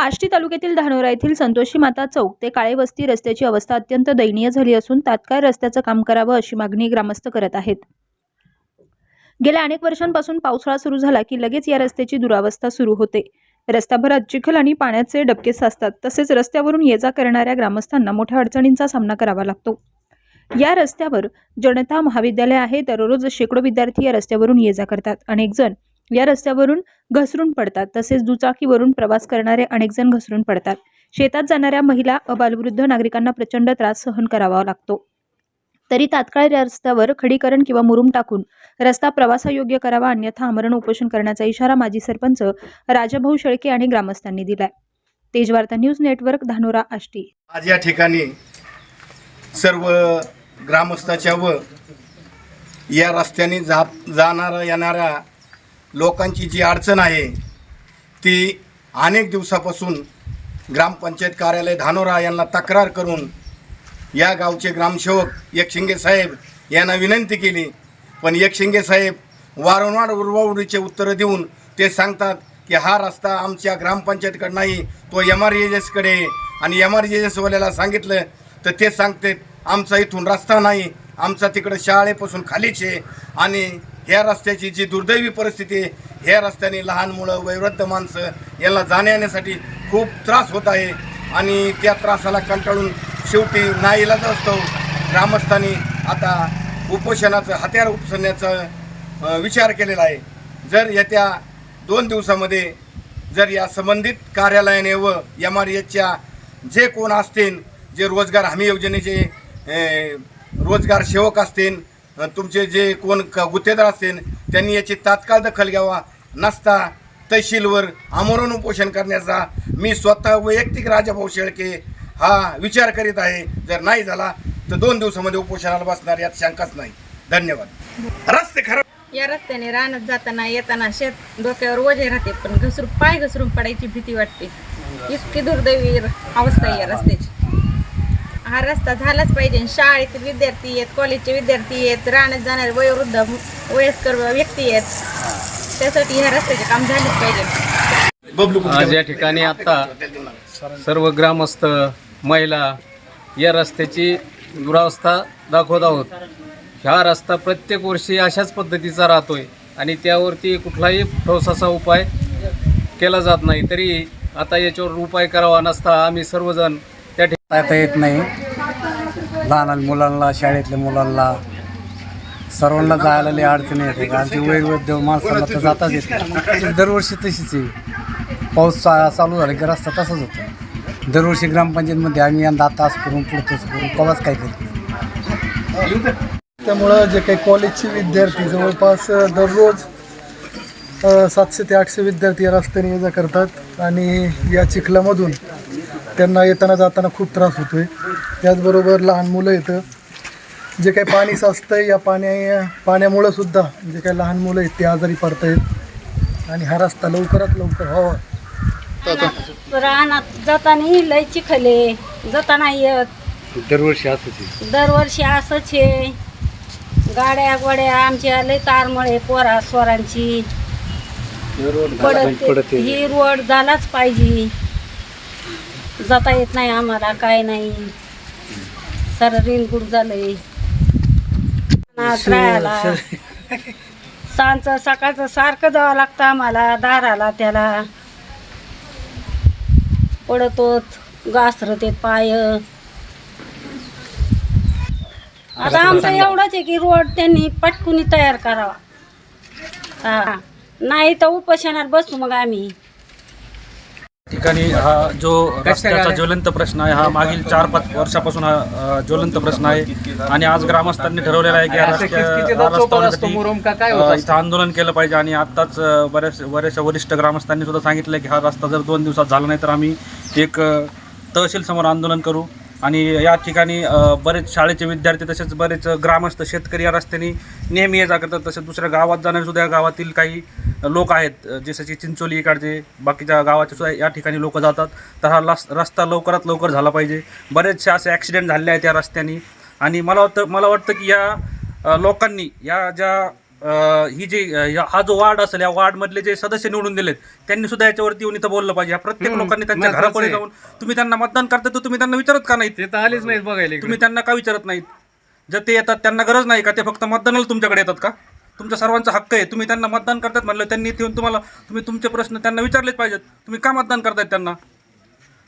आष्टी तालुक्यातील धानोरा येथील संतोषी माता चौक ते काळेवस्ती रस्त्याची अवस्था अत्यंत दयनीय झाली असून तात्काळ रस्त्याचं काम करावं अशी मागणी ग्रामस्थ करत आहेत. गेल्या अनेक वर्षांपासून पावसाळा सुरू झाला की लगेच या रस्त्याची दुरावस्था सुरू होते. रस्त्याभर चिखल आणि पाण्याचे डबके साचतात तसेच रस्त्यावरून ये जा करणाऱ्या ग्रामस्थांना मोठ्या अडचणींचा सामना करावा लागतो. या रस्त्यावर जनता महाविद्यालय आहे दररोज शेकडो विद्यार्थी या रस्त्यावरून ये जा करतात. अनेक जण या रस्त्यावरून घसरून पडतात. तसेच दुचाकीवरून प्रवास करणारे अनेक जण घसरून पडतात. शेतात जाणाऱ्या महिला अबालवृद्ध नागरिकांना प्रचंड त्रास सहन करावा लागतो. तरी तात्काळ या रस्त्यावर खडीकरण किंवा मुरुम टाकून रस्ता प्रवासायोग्य करावा अन्यथा आमरण उपोषण करण्याचा इशारा माजी सरपंच राजाभाऊ शेळके आणि ग्रामस्थांनी दिलाय. Tejvarta news network Dhanora Ashti. आज या ठिकाणी सर्व ग्रामस्थाच्या व या रस्त्याने जा जाणाऱ्या येणाऱ्या लोकांची जी अडचण आहे ती अनेक दिवसापासून ग्रामपंचायत कार्यालय धानोरा यांना तक्रार करून या गावचे ग्रामसेवक एकशिंगे साहेब यांना विनंती केली. पण एकशिंगे साहेब वारंवार उर्वाउरीचे उत्तरं देऊन ते सांगतात की हा रस्ता आमच्या ग्रामपंचायतकडे नाही तो एम आर एजसकडे आणि एम आर एजसवाल्याला सांगितलं तर ते सांगते आमचा इथून रस्ता नाही आमचा तिकडं शाळेपासून खालीच आहे. आणि ह्या रस्त्याची जी दुर्दैवी परिस्थिती आहे ह्या रस्त्याने लहान मुलं वैवृद्ध माणसं याला जाण्या येण्यासाठी खूप त्रास होत आहे. आणि त्या त्रासाला कंटाळून शेवटी नाईलाज असतो. ग्रामस्थांनी आता उपोषणाचं हत्यार उपसण्याचा विचार केलेला आहे. जर येत्या दोन दिवसामध्ये जर या संबंधित कार्यालयाने व एम आर एचच्या जे कोण असतील जे रोजगार हमी योजनेचे रोजगार सेवक असतील तुमचे जे कोण गुत्तेदार असतील त्यांनी याची तात्काळ दखल घ्यावा. नसता तहसीलवर आमरण उपोषण करण्याचा मी स्वतः वैयक्तिक राजाभाऊ शेळके हा विचार करीत आहे. जर नाही झाला तर दोन दिवसामध्ये उपोषणाला बसणार यात शंकाच नाही. धन्यवाद. रस्ते खराब या रस्त्याने रानात जाताना येताना शेत डोक्यावर ओझे राहते पण घसरून पाय घसरून पडायची भीती वाटते. इतकी दुर्दैवी अवस्था आहे या रस्त्याची. हा रस्ता झालाच पाहिजे. शाळेतील विद्यार्थी आहेत कॉलेजचे विद्यार्थी आहेत रानात जाणारे वयोवृद्ध वयस्कर व्यक्ती आहेत. त्यासाठी ह्या रस्त्याचे काम झालेच पाहिजे. बबलू आज या ठिकाणी आता सर्व ग्रामस्थ महिला या रस्त्याची दुरावस्था दाखवत आहोत. ह्या रस्ता प्रत्येक वर्षी अशाच पद्धतीचा राहतोय आणि त्यावरती कुठलाही ठोस असा उपाय केला जात नाही. तरी आता याच्यावर उपाय करावा नसता आम्ही सर्वजण त्या ठिकाणी येत नाही. लहान मुलांना शाळेतल्या मुलांना. सर्वांना जायला लई अडचणी येते. आमची वैवद्य माणसांना तर जाताच येते दरवर्षी तशीच आहे. पाऊस चा- चालू झाला की रस्ता तसाच होतो. दरवर्षी ग्रामपंचायतमध्ये आम्ही यंदा तास करून पुढं करून कवाच काय करतो त्यामुळं जे काही कॉलेजचे विद्यार्थी जवळपास दररोज सातशे ते आठशे विद्यार्थी या रस्त्याने ये जा करतात. आणि या चिखलामधून त्यांना येताना जाताना खूप त्रास होतो आहे त्याचबरोबर लहान मुलं येतं जे काही पाणी साचतं आहे या पाण्या पाण्यामुळं सुद्धा जे काही लहान मुलं आहेत ते आजारी पडत आहेत आणि हा रस्ता लवकरात लवकर व्हावा. रानात जाताना लय चिखले जाताना येत. दरवर्षी असंच आहे. दरवर्षी असंच आहे. गाड्या गोड्या आमच्या लय तारमळे पोरा स्वरांची. पडत. ही रोड झालाच पाहिजे. जाता येत नाही आम्हाला काय नाही. सर रिनगुड झालंय. राहायला. सांचं सकाळचं सारखं जावं लागतं आम्हाला दाराला त्याला. पडतोत घासरते पाय. आता आमचं एवढंच आहे की रोड त्यांनी पटकुनी तयार करावा. हा. नाही तर उपोषणात बसू मग आम्ही. ठिकाणी हा जो रस्त्याचा ज्वलंत प्रश्न आहे हा मागील चार पाच वर्षापासून हा ज्वलंत प्रश्न आहे. आणि आज ग्रामस्थांनी ठरवलेला आहे की हा रस्त्या- इथं आंदोलन केलं पाहिजे. आणि आत्ताच बऱ्याच बऱ्याचशा वरिष्ठ ग्रामस्थांनी सुद्धा सांगितलं की हा रस्ता जर दोन दिवसात झाला नाही तर आम्ही एक तहसील समोर आंदोलन करू. आणि या ठिकाणी बरेच शाळेचे विद्यार्थी तसेच बरेच ग्रामस्थ शेतकरी या रस्त्याने नेहमी ये जा करतात. तसेच दुसऱ्या गावात जाणारे सुद्धा या गावातील काही लोक आहेत जसे की चिंचोली इकडचे बाकीच्या गावाचे सुद्धा या ठिकाणी लोक जातात. तर हा लस रस्ता लवकरात लवकर झाला पाहिजे. बरेचसे असे ॲक्सिडेंट झाले आहेत या रस्त्याने. आणि मला वाटतं मला वाटतं की या लोकांनी या ज्या ही जी हा जो वार्ड असेल या वार्डमधले जे सदस्य निवडून दिलेत त्यांनी सुद्धा याच्यावरती येऊन इथं बोललं पाहिजे. या प्रत्येक लोकांनी त्यांच्या आहे. जाऊन तुम्ही त्यांना मतदान करता तर तुम्ही त्यांना विचारत का नाहीत? ते तर आलेच नाहीत बघायला. तुम्ही त्यांना का विचारत नाहीत? जर ते येतात त्यांना गरज नाही का? ते फक्त मतदानाला तुमच्याकडे येतात का? तुमच्या सर्वांचा हक्क आहे. तुम्ही त्यांना मतदान करतात म्हणलं त्यांनी इथे येऊन तुम्हाला तुम्ही तुमचे प्रश्न त्यांना विचारलेच पाहिजेत. तुम्ही का मतदान करतायत त्यांना?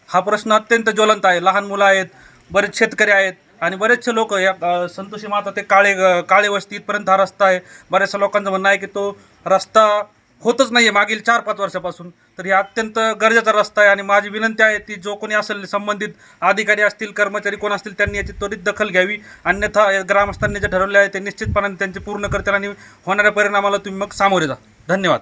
हा प्रश्न अत्यंत ज्वलंत आहे. लहान मुलं आहेत बरेच शेतकरी आहेत आणि बरेचसे लोक या संतोषी माता ते काळे काळे वस्ती इथपर्यंत हा रस्ता आहे. बऱ्याचशा लोकांचं म्हणणं आहे की तो रस्ता होतच नाही आहे मागील चार पाच वर्षापासून. तर हे अत्यंत गरजेचा रस्ता आहे आणि माझी विनंती आहे ती जो कोणी असेल संबंधित अधिकारी असतील कर्मचारी कोण असतील त्यांनी याची त्वरित दखल घ्यावी. अन्यथा ग्रामस्थांनी जे ठरवले आहे ते निश्चितपणाने त्यांचे पूर्ण करतील आणि होणाऱ्या परिणामाला तुम्ही मग सामोरे जा. धन्यवाद.